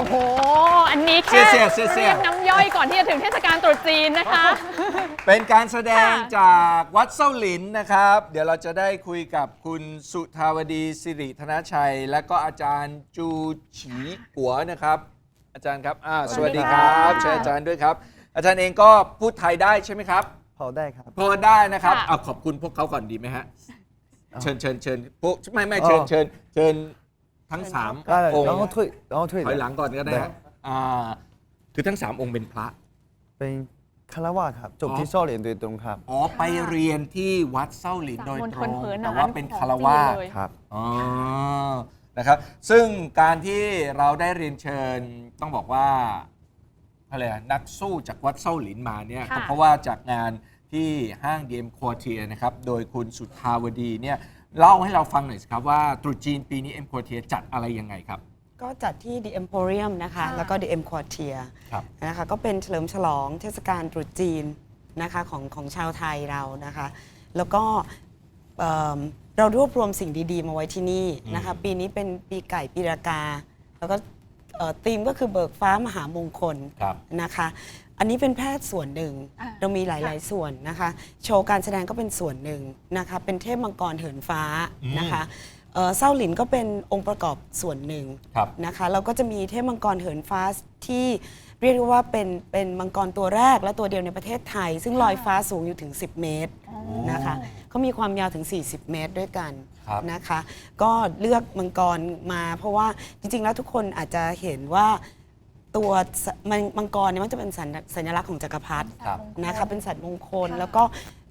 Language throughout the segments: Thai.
อ่าโอ้โห อันนี้แค่เสียเสียเสียเรียกน้ำย่อยก่อนที่จะถึงเทศกาลตรุษจีนนะคะ เป็นการแสดงค่ะ จากวัดเส้าหลินนะครับ เดี๋ยวเราจะได้คุยกับคุณสุทาวดีสิริธนชัย และก็อาจารย์จูฉีกัวนะครับ อาจารย์ครับอ่าสวัสดีครับเชิญอาจารย์ด้วยครับ อาจารย์เองก็พูดไทยได้ใช่ไหมครับพอได้ครับ พอได้นะครับค่ะ เอาขอบคุณพวกเขาก่อนดีไหมฮะเอาเชิญเชิญเชิญพวกไม่ไม่อ๋อเชิญเชิญเชิญ ทั้งสาม ได้ องค์ 然后退然后退 ถอยหลังก่อนก็ได้ฮะอ่าคือทั้งสามองค์เป็นพระ เป็นคารวะครับจบ อ๋อ ที่โซ่เหรียญโดยตรงครับ อ๋อไปเรียนที่วัดเส้าหลินโดย สามมณ ต ฑ ร ล ง เผยหนาน แต่ว่าเป็น ของ คารวะ จีนเลย ครับ อ๋อ นะครับ ซึ่งการที่เราได้เรียนเชิญต้องบอกว่าอะไรอะนักสู้จากวัดเส้าหลินมาเนี่ย ค่ะ ก็เพราะว่าจากงานที่ห้างเดียมควอเทียนะครับ โดยคุณสุทาวดีเนี่ย เล่าให้เราฟังหน่อยสิครับว่าตรุษจีนปีนี้เอ็มควอเทียจัดอะไรยังไงครับ ก็จัดที่ The Emporium นะคะค่ะแล้วก็ The M Quartier ครับนะคะก็เป็นเฉลิมฉลองเทศกาลตรุษจีนนะคะของของชาวไทยเรานะคะ แล้วก็เอิ่มเรารวบรวมสิ่งดี ๆ มาไว้ที่นี่นะคะ ปีนี้เป็นปีไก่ปีรากา แล้วก็เอ่อธีมก็คือเบิกฟ้ามหามงคลครับ นะคะ อันนี้เป็นแพทย์ส่วนหนึ่ง อ่า เรามีหลาย ๆ ส่วนนะคะ โชว์การแสดงก็เป็นส่วนหนึ่งนะคะ เป็นเทพมังกรเหินฟ้าอืมนะคะเอ่อเศร้าหลินก็เป็นองค์ประกอบส่วนหนึ่งครับ นะคะเราก็จะมีเทพมังกรเหินฟ้าที่เรียกได้ว่าเป็นเป็นมังกรตัวแรกและตัวเดียวในประเทศไทย ซึ่งลอยฟ้าสูงอยู่ถึง 10 เมตรนะคะเขามีความยาวถึง 40 เมตรด้วยกัน ครับ นะคะก็เลือกมังกรมาเพราะว่าจริงๆ แล้วทุกคนอาจจะเห็นว่า ตัวสมังมังกรเนี่ยมันจะเป็นสัญสัญลักษณ์ของจักรพรรดิครับ นะคะเป็นสัตว์มงคลแล้วก็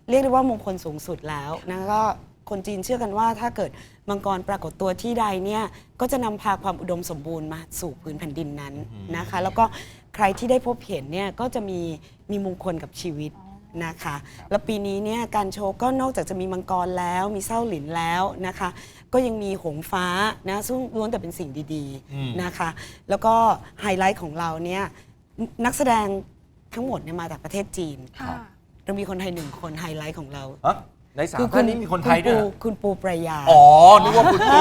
เรียกได้ว่ามงคลสูงสุดแล้วนะก็คนจีนเชื่อกันว่าถ้าเกิดมังกรปรากฏตัวที่ใดเนี่ยก็จะนำพาความอุดมสมบูรณ์มาสู่พื้นแผ่นดินนั้นนะคะ แล้วก็ใครที่ได้พบเห็นเนี่ยก็จะมีมีมงคลกับชีวิต นะคะ แล้วปีนี้เนี่ยการโชว์ก็นอกจากจะมีมังกรแล้วมีเส้าหลินแล้วนะคะ ก็ยังมีหงส์ฟ้านะซึ่งล้วนแต่เป็นสิ่งดีอืมๆนะคะ แล้วก็ไฮไลท์ของเราเนี่ยนักแสดงทั้งหมดเนี่ยมาจากประเทศจีนค่ะ เรามีคนไทยหนึ่งคนไฮไลท์ของเรา ฮะในสามท่านนี้มีคนไทยด้วยเหรอคุณปูประยา อ๋อ นึกว่าคุณปู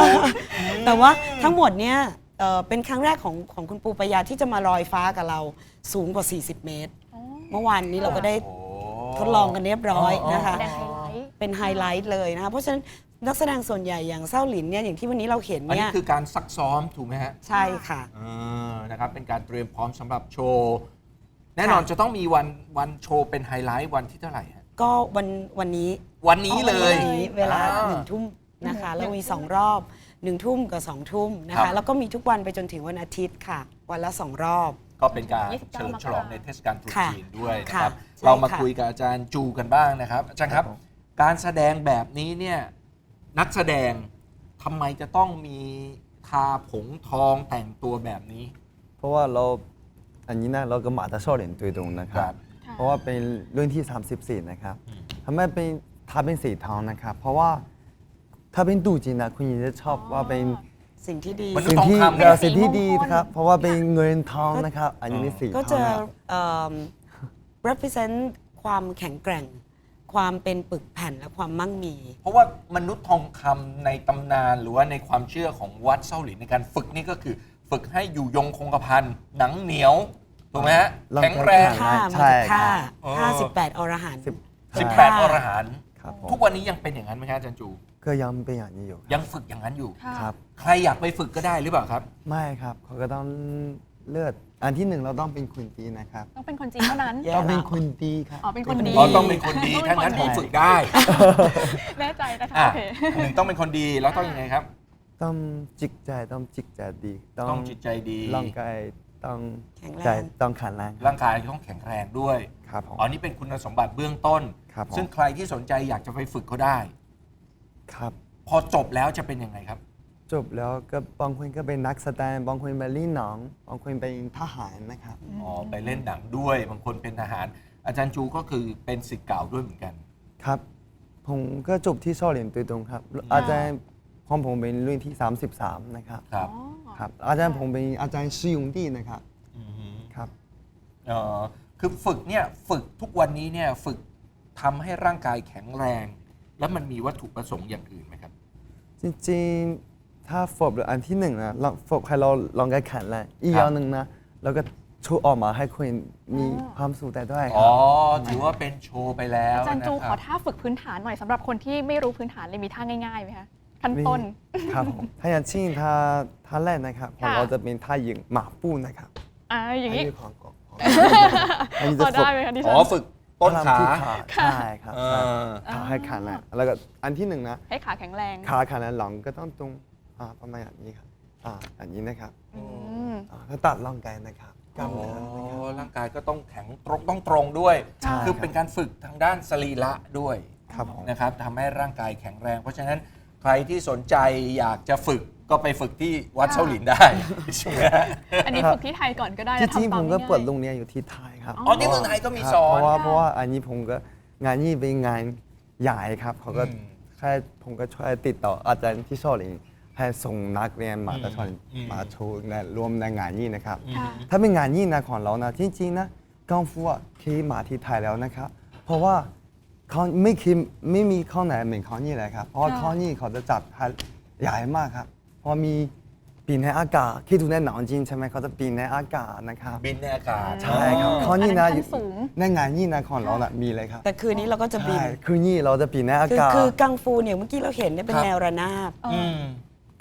แต่ว่าทั้งหมดเนี่ยเอ่อเป็นครั้งแรกของของคุณปูประยาที่จะมาลอยฟ้ากับเราสูงกว่า 40 เมตร เมื่อวานนี้เราก็ได้โอ้ ทดลองกันเรียบร้อยนะคะ แสดงไฮไลท์ เป็นไฮไลท์เลยนะคะ เพราะฉะนั้นนักแสดงส่วนใหญ่อย่างเศร้าหลินเนี่ยอย่างที่วันนี้เราเห็นอันเนี่นี้ยคือการซักซ้อมถูกไหมฮะใช่ค่ะ เออนะครับเป็นการเตรียมพร้อมสำหรับโชว์ แน่นอนจะต้องมีวันวันโชว์เป็นไฮไลท์วันที่เท่าไหร่ฮะก็วันวันนี้วันนี้เลย วันนี้เวลาอ่หนึ่งทุ่มนะคะแล้วมีสองรอบหนึ่งทุ่มกับสองทุ่มนะครัคะ บ แล้วก็มีทุกวันไปจนถึงวันอาทิตย์ค่ะ วันละสองรอบ ก็เป็นการ29เฉลิมฉลองในเทศกาลตรุษค่ะจีนด้วยนะค่ะครับใช่เรามาค่ะ คุยกับอาจารย์จูกันบ้างนะครับ อาจารย์ครับ ครับผม การแสดงแบบนี้เนี่ยนักแสดงทำไมจะต้องมีทาผงทองแต่งตัวแบบนี้ เพราะว่าเราอันนี้นะเราก็มาจากโซ่เหรียญโดยตรงนะคครัรับบเพราะว่าเป็นรุ่นที่ 34 นะครับทำไมเป็นทาเป็นสีทองนะครับ เพราะว่าถ้าเป็นตู่จีนนะคุณยินจะชอบว่าเป็น สิ่งที่ดี มัน สิ่งที่ทองคำ เอ่อสิ่งที่เป็นสีดีมงคลครับ เพราะว่าเป็นเงินทองนะครับ อันนี้เป็นสีทก็องจะนะเอิ่ม represent ความแข็งแกร่ง ความเป็นปึกแผ่นและความมั่งมี เพราะว่ามนุษย์ทองคำในตำนานหรือว่าในความเชื่อของวัดเส้าหลินในการฝึกนี่ก็คือ ฝึกให้อยู่ยงคงกระพันหนังเหนียวถูกไหมฮะร่างกายแข็งแรงแข็ค่าใช่มาจากค่าอ๋อค่า 18 อรหันต์สิบ18อรหันต์ครับผม ทุกวันนี้ยังเป็นอย่างนั้นไหมครับอาจารย์จู ก็ยังเป็นอย่างนี้อยู่ครับยังฝึกอย่างนั้นอยู่ ค่ะครับ ใครอยากไปฝึกก็ได้หรือเปล่าครับ ไม่ครับเขาก็ต้องเลือดอันที่หนึ่งเราต้องเป็นคนดีนะครับต้องเป็นคนจีนเท่านั้นแย่ต้องเป็นแล้วคนดีครับ อ๋อเป็นคนดี อ๋อต้องเป็นคนดีต้ถ้าองเป็นคนงั้นผมดีฝึกได้แน่ใจนะคะอะโอเค หนึ่งต้องเป็นคนดีแล้วต้องยังไงครับ ต้องจิตใจต้องจิตใจดีต้องจิตใจดี ร่างกายต้องแข็งแรง ใจต้องแข็งแรงร่างกายต้องแข็งแรงด้วย ครับผม อ๋อนี่เป็นคุณสมบัติเบื้องต้น ครับผม ซึ่งใครที่สนใจอยากจะไปฝึกก็ได้ ครับ พอจบแล้วจะเป็นยังไงครับ จบแล้วก็บางคนก็เป็นนักแสดงบางคนเป็นลี่หนองบางคนเป็นทหารนะครับ อ๋อ ไปเล่นหนังด้วย บางคนเป็นทหาร อาจารย์จูก็คือเป็นศิษย์เก่าด้วยเหมือนกัน ครับ ผมก็จบที่โซ่เหรียญโดยตรงครับ อาจารย์ของผมเป็นรุ่นที่ 33 นะครับครับ ครับอาจารย์ผมเป็นอาจารย์ชื่อยงดีนะครับอือฮึครับเอ่อคือฝึกเนี่ย ฝึกทุกวันนี้เนี่ย ฝึกทำให้ร่างกายแข็งแรง แล้วมันมีวัตถุประสงค์อย่างอื่นไหมครับ จริงๆ ถ้าฝึกอันที่หนึ่งนะลองฝึกให้เราลองกันแข่งแหละอีกอย่างหนึ่งนะ แล้วก็โชว์ออกมาให้คุณมีความสุขได้ด้วยคอ๋รัอบถือว่าเป็นโชว์ไปแล้วอาจารย์จูนะคขรัอบท่าฝึกพื้นฐานหน่อยสำหรับคนที่ไม่รู้พื้นฐานเลยมีท่าง่ายๆไหมคะขั้นต้น ครับผมถ้าอย่างเช่นท่าท่าแรกนะครับของค่ะ เราจะเป็นท่ายิงหมาปูนะครับอ่าอย่างนี้นี้ของของของอันนี้พจะอฝึกได้ไหมคะดิฉัอ๋นอฝึก ต้นพลังขา ที่ขาใช่ครับเอใช่อขาให้ขาแรงแล้วก็อันที่หนึ่งนะ ให้ขาแข็งแรงขาขาแรงหลังก็ต้องตรงอ่าประมาณอย่างนี้ครับอ่าอันนี้นะครับอืม อ่าถ้าตัดร่างกายนะครับกล้ามอ๋อเนื้อนะครับ ร่างกายก็ต้องแข็งตรงต้องตรงด้วย ใช่คือเป็นการฝึกทางด้านสรีระด้วยครับผม นะครับทำให้ร่างกายแข็งแรง เพราะฉะนั้นใครที่สนใจอยากจะฝึก ก็ไปฝึกที่วัดค่ะเซาหลินได้ใช่ไหมฮะอันนี้ฝึกที่ไทยก่อนก็ได้ที่จริงทำตาผมก็ง่ายๆเปิดโรงเรียนอยู่ที่ไทยครับอ๋อที่เมืองไทยก็มีครับสอนเพราะว่าค่ะเพราะว่าอันนี้ผมก็งานนี้เป็นงานใหญ่ครับเขาก็อืม แค่ผมก็ช่วยติดต่ออาจารย์ที่ชอหลิงให้ส่งนักเรียนมาอืมแต่ชอหลิงอืมมาโชว์ในรวมในงานนี้นะครับ ค่ะ ถ้าเป็นงานนี้นะของเรานะจริงๆนะกังฟูอะเคยมาที่ไทยแล้วนะครับ เพราะว่าเขาไม่เคยไม่มีข้อไหนเหมือนข้อนี้เลยครับ เพราะว่าค่ะ ข้อนี้เขาจะจัดให้ใหญ่มากครับเพราะมีปีนในอากาศคิดดูในหนังจริงใช่ไหมเขาจะปีนในอากาศนะครับ บินในอากาศใช่ครับอ๋อข้อนี้นะอันนั้นขั้นสูง ในงานนี้นะของเรานะมีเลยครับแต่คืนนี้เราก็จะบิน ใช่คือนี่เราจะปีนในอาคือ กาศ คือกังฟูเนี่ยเมื่อกี้เราเห็นเนี่ยเป็นครับแนวระนาบ อืม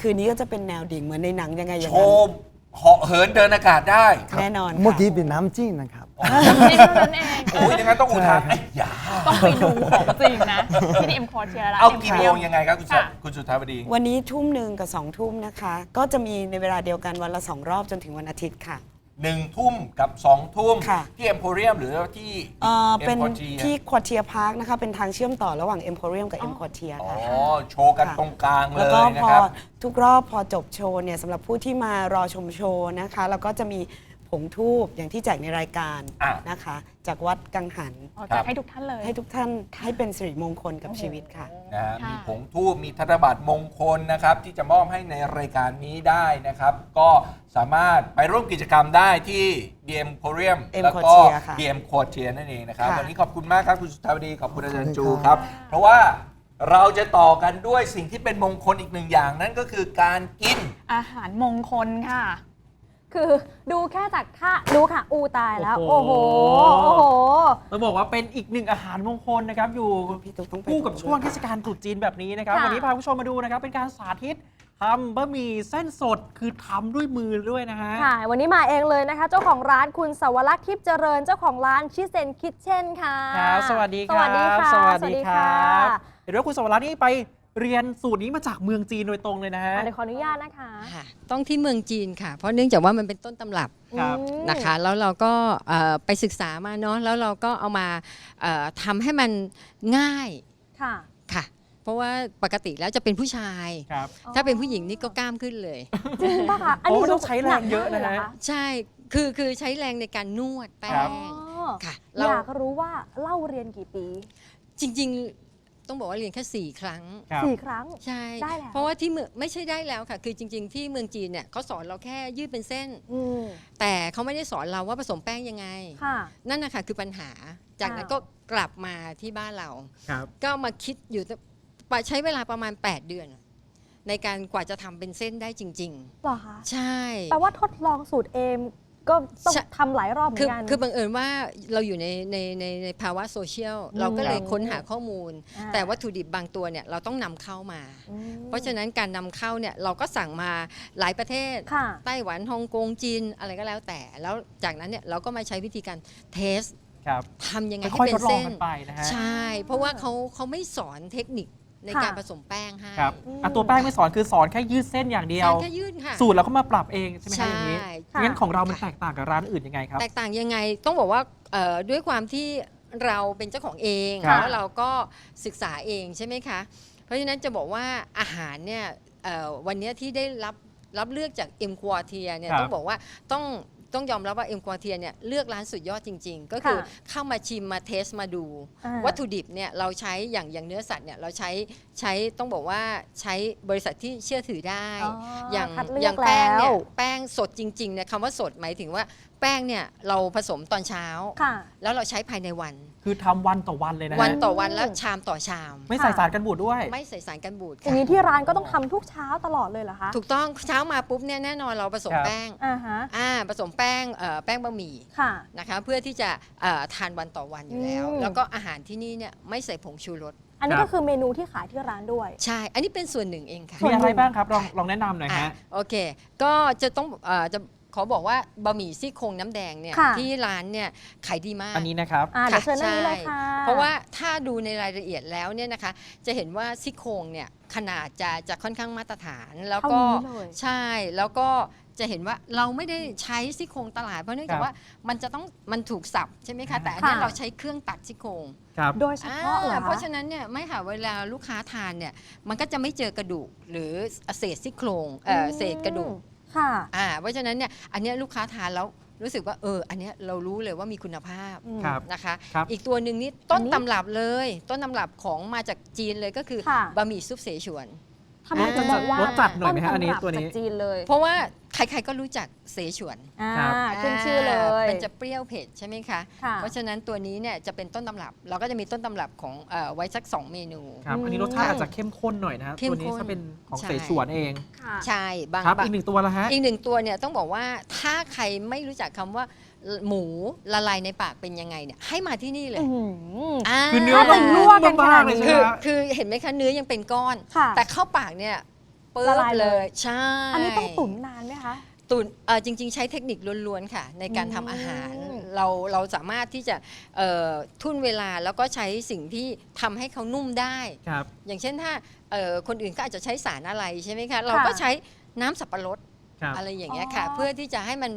คืนนี้ก็จะเป็นแนวดิ่งเหมือนในหนังยังไงอย่างโชนั้น ว์ เหาะเหินเดินอากาศได้แน่นอนค่ะ เมื่อกี้เป็นน้ำจิ้มนะครับ นี่เท่านั้นเองโอ้ยอย่างนั้นต้องอุทานไอ้ยาต้องไปดูของจริงนะที่เอ็มคอร์เทียละ เอา M กี่ Korea โมงยังไงครับคุณสุค่ะ คุณสุธาวดี วันนี้ทุ่มหนึ่งกับสองทุ่มนะคะ ก็จะมีในเวลาเดียวกันวันละสองรอบจนถึงวันอาทิตย์ค่ะ หนึ่งทุ่มกับสองทุ่มค่ะ ที่เอ็มโพเรียมหรือที่เอ่อเป็น Emporium ที่ควอเทียพาร์คนะคะเป็นทางเชื่อมต่อระหว่างเอ็มโพเรียมกับเอ็มควอเทียอ๋อ ค่ะ โชว์กันค่ะ ตรงกลางเลแล้วยก็นะพอครับ ทุกรอบพอจบโชว์เนี่ยสำหรับผู้ที่มารอชมโชว์นะคะ แล้วก็จะมี ผงทูบอย่างที่แจกในรายการอะ นะคะ จากวัดกังหัน อ๋อแจกให้ทุกท่านเลย ให้ทุกท่านให้เป็นสิริมงคลกับชีวิตค่ะ นะฮะค่ะมีผงทูบมีธนบัตรมงคลนะครับ ที่จะมอบให้ในรายการนี้ได้นะครับ ก็สามารถไปร่วมกิจกรรมได้ที่ DM p o r i u m M แล้วก็ Quartier ค่ะ DM Quartier นั่นเองนะครับ ค่ะวันนี้ขอบคุณมากครับ คุณสุทธาวดี ขอบคุณอาจารย์จูขอบคุณคครัรับ บ เพราะว่าเราจะต่อกันด้วยสิ่งที่เป็นมงคลอีกหนึ่งอย่างนั่นก็คือการกิน อาหารมงคลค่ะ คือดูแค่จากท่าดูค่ะ อูตายแล้ว โอ้โอ้โห โห โอ้โห ต้องบอกว่าเป็นอีกหนึ่งอาหารมงคลนะครับอยู่พี่ตุ๊กต้องไปคู่กับดูด้วยช่วงเทศกาลตรุษจีนแบบนี้นะครับค่ะ วันนี้พาคุณผู้ชมมาดูนะครับเป็นการสาธิตทำบะหมี่เส้นสดคือทำด้วยมือด้วยนะฮะ ค่ะ วันนี้มาเองเลยนะคะ เจ้าของร้านคุณสวรักษ์ทิพย์เจริญเจ้าของร้านชิเซนคิทเช่นค่ะ ครับสวัสดีคสรัวัสดีบค่ะ สวัสดีครับค่ะเห็นว่าคุณสวรักษ์นี่ไป เรียนสูตรนี้มาจากเมืองจีนโดยตรงเลยนะฮะ อะเดี๋ยวขออนุญาตนะคะค่ะต้องที่เมืองจีนค่ะ เพราะเนื่องจากว่ามันเป็นต้นตำรับครับ อืม นะคะ แล้วเราก็เอ่อไปศึกษามาเนาะ แล้วเราก็เอามาเอ่อทำให้มันง่ายค่ะค่ะ เพราะว่าปกติแล้วจะเป็นผู้ชาย ครับ ถ้าเป็นผู้หญิงนี่ก็กล้ามขึ้นเลย จริงป่ะคะอันโอ้นี้ต้องใช้แรงเยอะนะฮะ หกมากลหรคใช่ คือคือใช้แรงในการนวดแป้ครับ งอ๋อค่ะอเรายากรู้ว่าเล่าเรียนกี่ปี จริง ๆ ต้องบอกว่าเรียนแค่สี่ครั้ง ครับ สี่ครั้ง ใช่ ได้แล้ว เพราะว่าที่เมืองไม่ใช่ได้แล้วค่ะ คือจริง ๆ ที่เมืองจีนเนี่ยเขาสอนเราแค่ยืดเป็นเส้น อืมแต่เขาไม่ได้สอนเราว่าผสมแป้งยังไง ค่ะ นั่นนะคะคือปัญหา จากนั้นอ้าว ก็กลับมาที่บ้านเรา ครับ ก็มาคิดอยู่ใช้เวลาประมาณ 8 เดือน ในการกว่าจะทำเป็นเส้นได้จริง เหรอคะๆ ใช่ แปลว่าทดลองสูตรเอง ก็ต้องใช่ ทำหลายรอบเหมือคือนกัน คือบังเอิญว่าเราอยู่ในในในในภาวะโซเชียล เราก็เลยค้นหาข้อมูล อ่า แต่วัตถุดิบบางตัวเนี่ยเราต้องนำเข้ามาอืมเพราะฉะนั้นการนำเข้าเนี่ยเราก็สั่งมาหลายประเทศ ค่ะ ไต้หวันฮ่องกงจีนอะไรก็แล้วแต่ แล้วจากนั้นเนี่ยเราก็มาใช้วิธีการเทสครับทำยังไงให้ค่อยเป็ๆทนดลองเส้น กันไปนะฮะ ใช่ เพราะว่าเขาเขาไม่สอนเทคนิค ในค่ะการผสมแป้งให้ครับอะตัวแป้งไม่สอนคือสอนแค่ยืดเส้นอย่างเดียวใช่แค่ยืดค่ะ สูตรเราก็มาปรับเองใช่ไหมฮะอย่างนี้ใช่ค่ะ งั้นของเรามันแตกต่างกับร้านอื่นยังไงครับ แตกต่างยังไงต้องบอกว่าเอ่อด้วยความที่เราเป็นเจ้าของเองครับแล้วเราก็ศึกษาเองใช่ไหมคะ เพราะฉะนั้นจะบอกว่าอาหารเนี่ยเอ่อวันเนี้ยที่ได้รับรับเลือกจากเอ็มควอเทียเนี่ยครับ ต้องบอกว่าต้อง ต้องยอมรับว่าเอ็มควอเทียเนี่ยเลือกร้านสุดยอดจริง ๆ ก็คือค่ะเข้ามาชิมมาเทสมาดู อ่า วัตถุดิบเนี่ยเราใช้อย่างอย่างเนื้อสัตว์เนี่ยเราใช้ใช้ต้องบอกว่าใช้บริษัทที่เชื่อถือได้อ๋ออย่างคัดเลือกอย่างแป้งเนี่ยแล้วแป้งสดจริงๆเนี่ยคำว่าสดหมายถึงว่าแป้งเนี่ยเราผสมตอนเช้า ค่ะ แล้วเราใช้ภายในวัน คือทำวันต่อวันเลยนะฮะวันต่อวันแล้วชามต่อชาม ไม่ใส่สารกันบูดด้วย ไม่ใส่สารกันบูดอค่ะย่างนี้ที่ร้านก็ต้องทำทุกเช้าตลอดเลยเหรอคะถูกต้องเช้ามาปุ๊บเนี่ยแน่นอนเราผสมครับ แป้งอ่าฮะอ่าผสมแป้งเอ่อแป้งบะหมี่ค่ะ นะคะ เพื่อที่จะเอ่อทานวันต่อวันอยู่แล้ว อืม แล้วก็อาหารที่นี่เนี่ยไม่ใส่ผงชูรสอันนี้ครับก็คือเมนูที่ขายที่ร้านด้วย ใช่ อันนี้เป็นส่วนหนึ่งเองค่ะ มีอะไรบ้างครับลองลองแนะนำหน่อยอะฮะ โอเค ก็จะต้องเอ่อจะ ขอบอกว่าบะหมี่ซี่โครงน้ำแดงเนี่ยค่ะ ที่ร้านเนี่ยขายดีมาก อันนี้นะครับ อ่าเดี๋ยวเชิญนั่งนี้เลยใช่ค่ะเพราะว่าถ้าดูในรายละเอียดแล้วเนี่ยนะคะ จะเห็นว่าซี่โครงเนี่ยขนาดจะจะค่อนข้างมาตรฐานแล้วก็เท่านี้เลยใช่แล้วก็จะเห็นว่าเราไม่ได้ใช้ซี่โครงตลาดเพราะเนื่องจากครับว่ามันจะต้องมันถูกสับใช่ไหมคะแต่อันเนี้ยค่ะ เราใช้เครื่องตัดซี่โครงครับ โดยเฉพาะเหรออ่าคะเพราะฉะนั้นเนี่ยไม่ค่ะเวลาลูกค้าทานเนี่ยมันก็จะไม่เจอกระดูกหรือเศษซี่โครงเอ่อเศษกระดูก ค่ะ อ่าเพราะฉะนั้นเนี่ยอันเนี้ยลูกค้าทานแล้วรู้สึกว่าเออ อันเนี้ยเรารู้เลยว่ามีคุณภาพอืม ครับ นะคะ ครับ อีกตัวหนึ่งนี่ต้นอันนี้ตำรับเลย ต้นตำรับของมาจากจีนเลยก็คือค่ะ บะหมี่ซุปเสฉวน ทำไมถึงบอกว่ารสจัดหน่อยไหมฮะอันนี้ต้ตัวนี้ จากจีนเลยเพราะว่าใครๆก็รู้จักเสฉวนอ่าครับ ขึ้นชื่อเลย มันจะเปรี้ยวเผ็ดใช่ไหมคะ ค่ะ เพราะฉะนั้นตัวนี้เนี่ยจะเป็นต้นตำรับ เราก็จะมีต้นตำรับของเอ่อไว้สัก 2 เมนู ครับอันนี้รสชาติอาจจะเข้มข้นหน่อยนะครับเข้มตัวนี้ข้นจะเป็นของใช่เสฉวนเองค่ะ ใช่ บางครับบางอีกหนึ่งตัวละฮะ อีกหนึ่งตัวเนี่ยต้องบอกว่าถ้าใครไม่รู้จักคำว่า หมูละลายในปากเป็นยังไงเนี่ยให้มาที่นี่เลยอื้อหือาคือเนื้อถ้าจะลวกกันขนาดนี้บงๆเลยคืใช่อไหมฮะคือเห็นไหมคะเนื้อยังเป็นก้อน ค่ะ แต่เข้าปากเนี่ยปึ๊ละบลายเลเลยยใช่อันนี้ต้องตุ๋นนานไหมคะ ตุ๋นเอ่อจริง ๆ ใช้เทคนิคล้วนๆค่ะ ในการอืมทำอาหารเราเราสามารถที่จะเอ่อทุ่นเวลาแล้วก็ใช้สิ่งที่ทำให้เขานุ่มได้ ครับ อย่างเช่นถ้าเอ่อคนอื่นก็อาจจะใช้สารอะไรใช่ไหมคะ เราก็ใช้น้ำสับปะรด ครับ อะไรอย่างเงี้ยค่ะ อ๋อ เพื่อที่จะให้มัน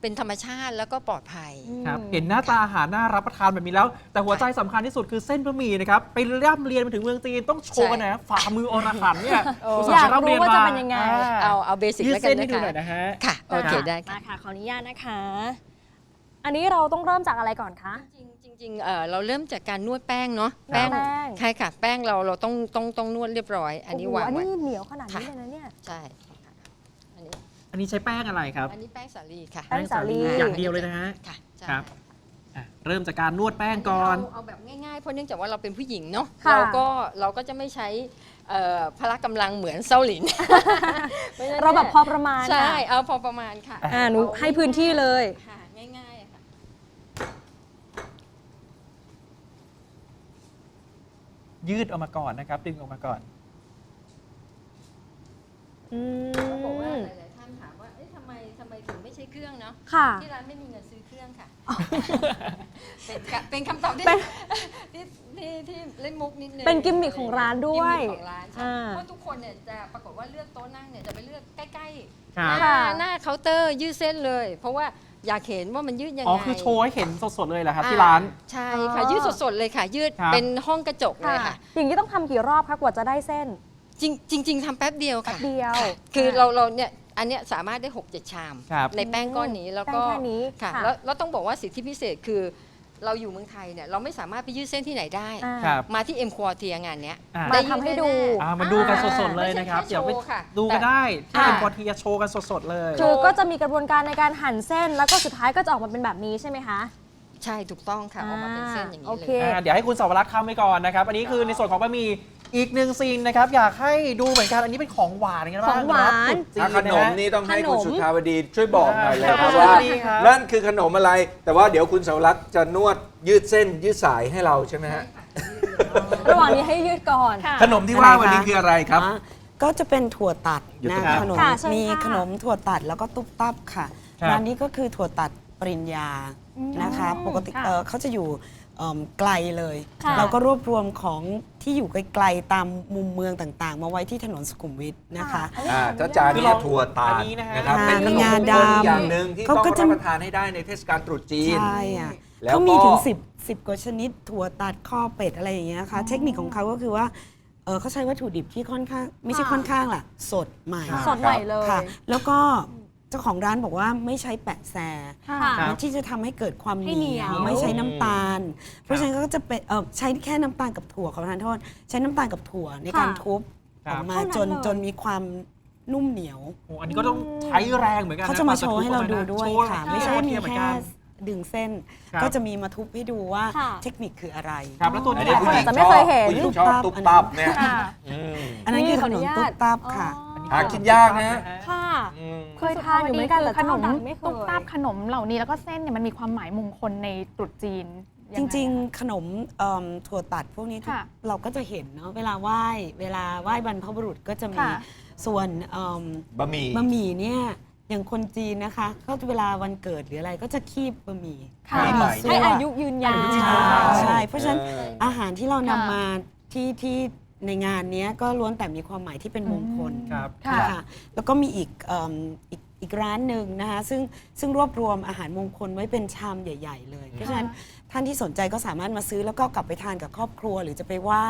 เป็นธรรมชาติแล้วก็ปลอดภัย ครับอืมเห็นหน้าตาอาหารน่ารับประทานแบบนี้แล้ว แต่หัวใจสำคัญที่สุดคือเส้นบะหมี่นะครับ ไปร่ำเรียนมาถึงเมืองจีนต้องโชว์กันนะฝ่ามืออรหันต์เนี่ยโอ้อุตอส่ายากห์ร่ำเรียนรู้ว่ามาจะเป็นยังไงเอาเอาเบสิกยืดแล้วกัเส้นนให้นะดูคะหน่อยนะฮะ ค่ะโอเคค่ะได้มาค่ะค่ะขออนุญาตนะคะ อันนี้เราต้องเริ่มจากอะไรก่อนคะ จริงๆจริงๆเอ่อเราเริ่มจากการนวดแป้งเนาะแป้ง ใช่ค่ะ แป้งเราเราต้องต้องต้องนวดเรียบร้อย อันนี้โโหวางอันไว้ นี้เหนียวขนาดนี้ค่ะ เลยนะเนี่ย ใช่ค่ะอัน นี้อันนี้ใช้แป้งอะไรครับ อันนี้แป้งสาลีค่ะแป้งสาลี อย่างเดียวเลยนะฮะ ค่ะใช่ครับ อะเริ่มจากการนวดแป้งก่อน เาเอาแบบง่ายๆเพราะเนื่องจากว่าเราเป็นผู้หญิงเนาะค่ะ เราก็เราก็จะไม่ใช้เอ่อพละกำลังเหมือนเซาหลินพะฉะนั้นเราแบบพอประมาณใช่ค่ะเอาพอประมาณค่ะอ่าหนูให้พื้นที่เลย ค่ะง่ายๆอะค่ะยืดออกมาก่อนนะครับ ดึงออกมาก่อน อืเขาบอกว่ามหลายๆ ถึงไม่ใช้เครื่องเนาะค่ะ ที่ร้านไม่มีเงินซื้อเครื่องค่ะ เป็นกะเป็นคำตอบที่เป็นที่ที่ที่เล่นมุกนิดนึงเป็นกิมมิคของร้านด้วยกิมมิคของร้านใช่อ่าเพราะทุกคนเนี่ยจะปรากฏว่าเลือกโต๊ะนั่งเนี่ยจะไปเลือกใกล้ๆครับหน้าหน้าเคาน์เตอร์ยืดเส้นเลย เพราะว่าอยากเห็นว่ามันยืดยังไงอ๋อ คือโชว์ให้เห็นสดๆเลยเหรอครับอ่ที่ร้านใช่อ๋ค่ะอยืดสดๆเลยค่ะ ยืดครับ เป็นห้องกระจกเลยค่ะ อย่างนี้ต้องทำกี่รอบคะกว่าจะได้เส้นจริงจริงๆทำแป๊บเดียวแป๊ค่ะบเดียวคือค่ะเราเราเนี่ย อันเนี้ยสามารถได้ 6 7 ชาม ครับในแป้งก้อนนี้แล้วก็แป้งแค่นี้ค่ะค่ะ แล้วแล้วต้องบอกว่าสิทธิพิเศษคือ เราอยู่เมืองไทยเนี่ยเราไม่สามารถไปยืดเส้นที่ไหนได้ อ่า ครับมาที่เอ็มควอเทียงานเนี้ย อะมาได้ยืทำให้ดูแน่ๆอ่ามาดูกันอ่าสดๆเลยนะครับ ไม่ใช่แค่เดี๋ยวไปโชว์ค่ะดูกันแต่ได้ที่อ่าเอ็มพอทีโชว์กันสดๆเลย คือก็จะมีกระบวนการในการหั่นเส้น แล้วก็สุดท้ายก็จะออกมาเป็นแบบนี้ใช่ไหมคะ ใช่ถูกต้องค่ะออกมาเป็นเส้นอย่างโอนี้เคเลยอ่าเดี๋ยวให้คุณสาวรักษ์ทำไปก่อนนะครับ อันนี้คือในส่วนของบะหมี่ อีกหนึ่งซีนนะครับ อยากให้ดูเหมือนกันอันนี้เป็นของหวานกันบ้างของหวานรับตรุษจีถ้าขนมะฮะนี่ต้องให้คุณขนม สุทธาวดีช่วยบอกหน่อยเลยครับครับว่าดีครับ นั่นคือขนมอะไร แต่ว่าเดี๋ยวคุณเสาวรักษ์จะนวดยืดเส้นยืดสายให้เราใช่ไหมฮะ ระหว่างนี้ให้ยืดก่อนขนมที่ว่าวันนี้คืออะไรครับ อ่าก็จะเป็นถั่วตัดอยู่นะตรงกลางขนมค่ะเชิญมีค่ะขนมถั่วตัดแล้วก็ตุ๊บตับค่ะครับ ร้านนี้ก็คือถั่วตัดปริญญานะคะ ปกติค่ะ เอ่อเขาจะอยู่เอิ่มไกลเลย ค่ะ เราก็รวบรวมของ ที่อยู่ไกลๆตามมุมเมืองต่างๆ มาไว้ที่ถนนสุขุมวิทนะคะ อ่าถ้าจานคือนี้ลองถั่วตาลอันนี้นะฮะ นะครับค่ะเป็นขนมมีงามงคลดำอย่างหนึ่งที่เขาต้องก็รับจะประทานให้ได้ในเทศกาลตรุษจีน ใช่อะแล้วเขามีก็ถึง 10 10 กว่าชนิด ถั่วตัดข้อเป็ดอะไรอย่างเงี้ยค่ะ เทคนิคของเขาก็คือว่าเออเขาใช้วัตถุดิบที่ค่อนข้าง ไม่ใช่ค่ะค่อนข้างล่ะ สดใหม่ สดใหม่เลย ค่ะแล้วก็ เจ้าของร้านบอกว่าไม่ใช้แปะแซค่ะ ครับที่จะทำให้เกิดความให้เหเหนีนียยววไม่ใช้น้ำตาลคเพรับราะฉะนั้นก็จะเป็นเออใช้แค่น้ำตาลกับถั่วขอประทานโทษ ใช้น้ำตาลกับถั่วในการค่ะทุบครัอบอกมาเท่านั้นจนเลย จนมีความนุ่มเหนียว โอ้อันนี้ก็ต้องใช้แรงเหมือนกันนเขาจะมาโชว์ให้เราดูด้วยโชว์ค่ะโชว์ไม่ใช่มีเหมือนแค่กันดึงเส้น ครับ ก็จะมีมาทุบให้ดูว่าค่ะ เทคนิคคืออะไร ครับแล้วตัวอันนี้นี้ผู้หญิงจะชไม่อบเคยเห็น ผู้หญิงชอบตุ๊บตับเนี่ยค่ะ อืมอันนั้นคือขนมตุ๊บตับค่ะ หากินยากนะ ค่ะ อืม เคยทานอยู่เหมือนกันแต่ขนมเจ้าดังไม่เคย ตุ๊กตาบขนมเหล่านี้แล้วก็เส้นเนี่ยมันมีความหมายมงคลในตรุษจีนจริง ๆ ขนมเอิ่มถั่วตัดพวกนี้ทุกค่ะเราก็จะเห็นเนาะเวลาไหว้เวลาไหว้บรรพบุรุษก็จะมีค่ะ ส่วนเอิ่มบะหมี่ บะหมี่เนี่ยอย่างคนจีนนะคะเขาเวลาวันเกิดหรืออะไรก็จะคีบบะหมี่ค่ะปีใหม่ให้อายุยืนยาว ใช่ใช่เพราะฉะนั้นเออ อาหารที่เรานำค่ะมาที่ที่ ในงานเนี้ยก็ล้วนแต่มีความหมายที่เป็นมงคลครับ ค่ะนะคะแล้วก็มีอีกเอิ่มอีกอีกร้านหนึ่งนะคะซึ่งซึ่งรวบรวมอาหารมงคลไว้เป็นชามใหญ่ ๆ เลย เพราะฉะนั้นท่านที่สนใจก็สามารถมาซื้อแล้วก็กลับไปทานกับครอบครัว หรือจะไปไหว้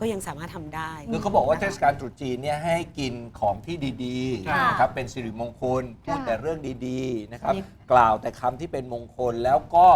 ก็ยังสามารถทำได้คือเขาบอกว่าเทศกาลตรุษจีนเนี่ยให้กินของที่ดีค่ะๆนะครับเป็นสิริมงคลพูดแต่เรื่องดีๆนะครับนี่กล่าวแต่คำที่เป็นมงคลแล้วก็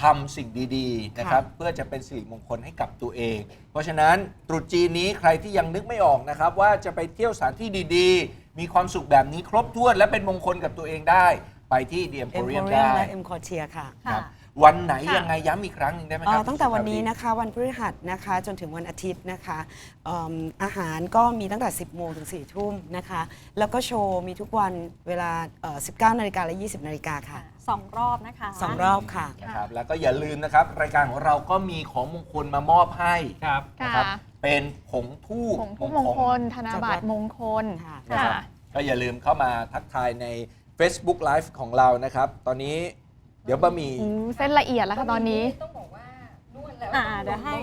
ทำสิ่งดีๆนะครับเพื่อจะเป็นสิริมงคลให้กับตัวเอง เพราะฉะนั้นตรุษจีนนี้ใครที่ยังนึกไม่ออกนะครับ ว่าจะไปเที่ยวสถานที่ดีๆ มีความสุขแบบนี้ครบถ้วนและเป็นมงคลกับตัวเองได้ ไปที่เดียมโพเอ็มเรีโพยมเรียมได้ และเอ็มคอเทียค่ะ ครับค่ะ วันไหนค่ะ ยังไงย้ำอีกครั้งหนึ่งได้ไหมคเอ่รัอบตั้งแต่วันนี้นะคะวันพฤหัสนะคะจนถึงวันอาทิตย์นะคะเอิ่มอาหารก็มีตั้งแต่ 10 โมงถึง 4 ทุ่มนะคะ แล้วก็โชว์มีทุกวันเวลาเอ่อ19 นาฬิกาและ 20 นาฬิกาค่ะ สองรอบนะคะ สองรอบค่ะ นะครับแล้วก็อย่าลืมนะครับ รายการของเราก็มีของมงคลมามอบให้ครับ นะครับค่ะเป็นผงทูบผงผู้มงคล ธนบัตรมงคล ค่ะ นะครับก็อย่าลืมเข้ามาทักทายใน Facebook Live ของเรานะครับ ตอนนี้ เดี๋ยวบะหมี่อู้เส้นละเอียดแล้วค่ะตอนนี้ ต้องบอกว่านวดแล้วอ่าเดี๋ยวให้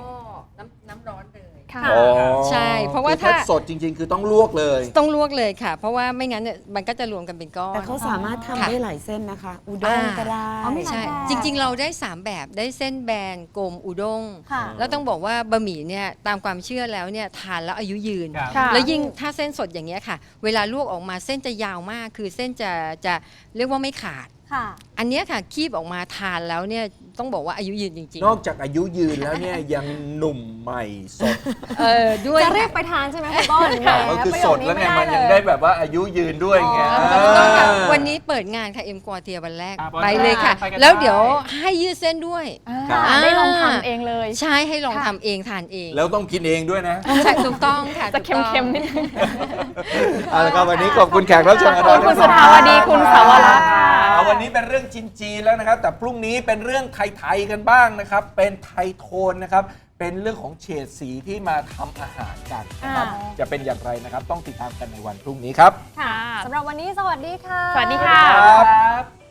น้ำน้ำร้อนเลย ค่ะ อ๋อใช่เพราะว่าคือถ้า สดจริง ๆ คือต้องลวกเลย ต้องลวกเลยค่ะ เพราะว่าไม่งั้นเนี่ยมันก็จะรวมกันเป็นก้อน แต่เขาสามารถทำค่ะ ได้หลายเส้นนะคะ อุด้งอ่าก็ได้ อ๋อมีหลาย ใช่แบบ จริง ๆ เราได้ 3 แบบได้เส้นแบนกลมอุด้ง ค่ะ แล้วต้องบอกว่าบะหมี่เนี่ยตามความเชื่อแล้วเนี่ยทานแล้วอายุยืน ครับ ค่ะ แล้วยิ่งถ้าเส้นสดอย่างเงี้ยค่ะ เวลาลวกออกมาเส้นจะยาวมาก คือเส้นจะจะเรียกว่าไม่ขาด ค่ะอันเนี้ยค่ะคีบออกมาทานแล้วเนี่ยต้องบอกว่าอายุยืนจริงนอกจากอายุยืนแล้วเนี่ยยังหนุ่มใหม่สดๆเออด้วยจะเรียกไปทานใช่ไหมคุณต้นแหมก็คือประสโยดคนี้แล้วไงไม่มันได้ยังเลได้ยแบบว่าอายุยืนด้วยไงอ๋อถูกต้องค่ะเออ วันนี้เปิดงานค่ะเอ็มกัวเทียวันแรกครับไปเลยค่ะ ไปกันแล้วเดี๋ยวได้ให้ยืดเส้นด้วยอ่าครับได้ลองทำเองเลย ใช่ให้ลองค่ะทำเองทานเองแล้วต้องกินเองด้วยนะใช่ถูกต้องค่ะจะถูกต้องเค็มๆนิดนึง เอาละครับวันนี้ขอบคุณแขกรับเชิญของขอบเราคุณคุณสุภาวดีคุณสาวรักษ์ค่ะเอา วันนี้เป็นเรื่องจีนๆแล้วนะครับ แต่พรุ่งนี้เป็นเรื่องไทยๆกันบ้างนะครับ เป็นไทยโทนนะครับ เป็นเรื่องของเฉดสีที่มาทำอาหารกันนะครับ อ่า จะเป็นอย่างไรนะครับ ต้องติดตามกันในวันพรุ่งนี้ครับ ค่ะสำหรับวันนี้สวัสดีค่ะ สวัสดีค่ะ ครับครับ